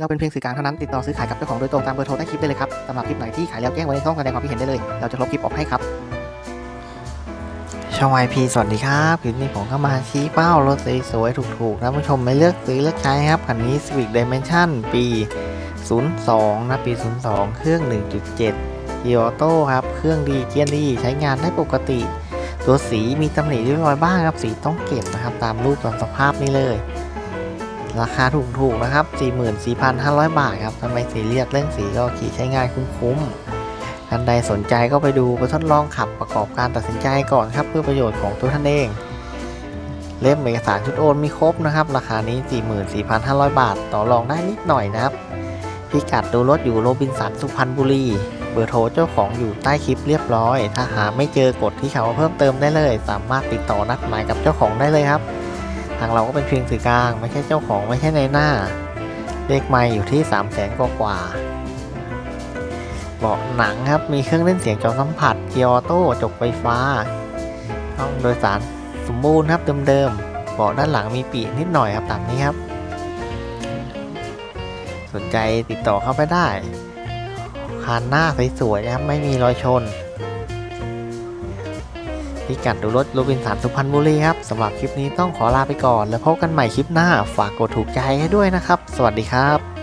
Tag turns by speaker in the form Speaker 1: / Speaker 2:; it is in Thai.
Speaker 1: เราเป็นเพียงสื่อกลางเท่านั้นติดต่อซื้อขายกับเจ้าของโดยตรงตามเบอร์โทรใต้คลิปได้เลยครับสำหรับคลิปไหนที่ขายแล้วแจ้งไว้ในช่องแสดงความคิดเห็นได้เลย เราจะลบคลิปออกให้ครับ ช่อง IP สวัสดีครับคลิปนี้ผมก็มาชี้เป้ารถสวยๆถูกๆท่านผู้ชมไม่เลือกซื้อเลือกใช้ครับคันนี้ Civic Dimension ปี 02 นะปี 02 เครื่อง 1.7 g ีออโต้ครับเครื่องดีเกียร์ดีใช้งานได้ปกติ ตัวสีมีตำหนิเรียบร้อยบ้างครับสีต้องเก็บนะครับตามรูปตามสภาพนี้เลย ราคาถูกๆนะครับ 44,500 บาทครับทำไมสีเรียกเรื่องสีก็ขี่ใช้งานคุ้มๆท่านใดสนใจก็ไปดูไปทดลองขับประกอบการตัดสินใจก่อนครับ เพื่อประโยชน์ของตัวท่านเอง เล่มเอกสารชุดโอนมีครบนะครับ ราคานี้ 44,500 บาท ต่อรองได้นิดหน่อยนะครับ พิกัดดูรถอยู่โรบินสันสุพรรณบุรี เบอร์โทรเจ้าของอยู่ใต้คลิปเรียบร้อย ถ้าหาไม่เจอกดที่เขามาเพิ่มเติมได้เลย สามารถติดต่อนัดหมายกับเจ้าของได้เลยครับ ทางเราก็เป็นเพียงสื่อกลาง ไม่ใช่เจ้าของไม่ใช่ในหน้า เลขไม่อยู่ที่3 0 0แสนกว่ากว่าเบาะหนังครับมีเครื่องเล่นเสียงจอสัมผัสเกียร์ออโต้จกไฟฟ้าห้องโดยสารสมบูรณ์ครับเดิมๆเบาะด้านหลังมีปีกนิดหน่อยครับตามนี้ครับ สนใจติดต่อเข้าไปได้คันหน้าสวยๆนะครับไม่มีรอยชน พิกัดดูรถโรบินสันสุพรรณบุรีครับสำหรับคลิปนี้ต้องขอลาไปก่อน แล้วพบกันใหม่คลิปหน้า ฝากกดถูกใจให้ด้วยนะครับ สวัสดีครับ